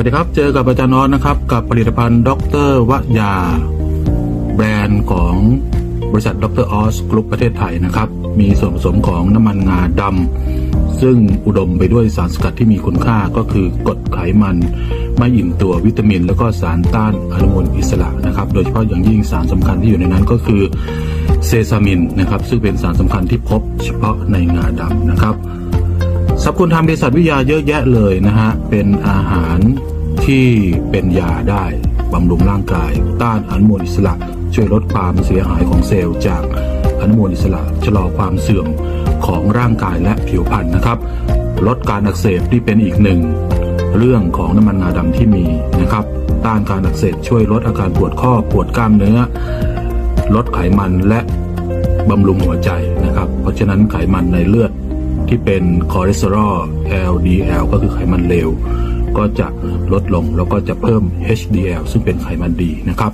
วัสดีครับ เจอกับอาจารย์ออสนะครับ กับผลิตภัณฑ์ดรวยา แบรนด์ของบริษัทดรออสกรุ๊ปประเทศไทยนะครับ มีส่วนผสมของน้ำมันงาดำซึ่งอุดมไปด้วยสารสกัดที่มีคุณค่าก็คือกรดไขมัน ไม่อิ่มตัววิตามิน แล้วก็สารต้านอนุมูลอิสระนะครับ โดยเฉพาะอย่างยิ่งสารสำคัญที่อยู่ในนั้นก็คือเซซามินนะครับ ซึ่งเป็นสารสำคัญที่พบเฉพาะในงาดำนะครับ สรรพคุณทางเภสัชวิทยาเยอะแยะเลยนะฮะ เป็นอาหารที่เป็นยาได้บำรุงร่างกาย ต้านอนุมูลอิสระ ช่วยลดความเสียหายของเซลล์จากอนุมูลอิสระชะลอความเสื่อมของร่างกายและผิวพรรณนะครับ ลดการอักเสบที่เป็นอีกหนึ่ง เรื่องของน้ำมันงาดำที่มีนะครับ ต้านการอักเสบช่วยลดอาการปวดข้อปวดกล้ามเนื้อ ลดไขมันและบำรุงหัวใจนะครับ เพราะฉะนั้นไขมันในเลือด ที่เป็นคอเลสเตอรอล LDL ก็คือไขมันเลว ก็จะลดลงแล้วก็จะเพิ่ม HDL ซึ่งเป็นไขมันดีนะครับ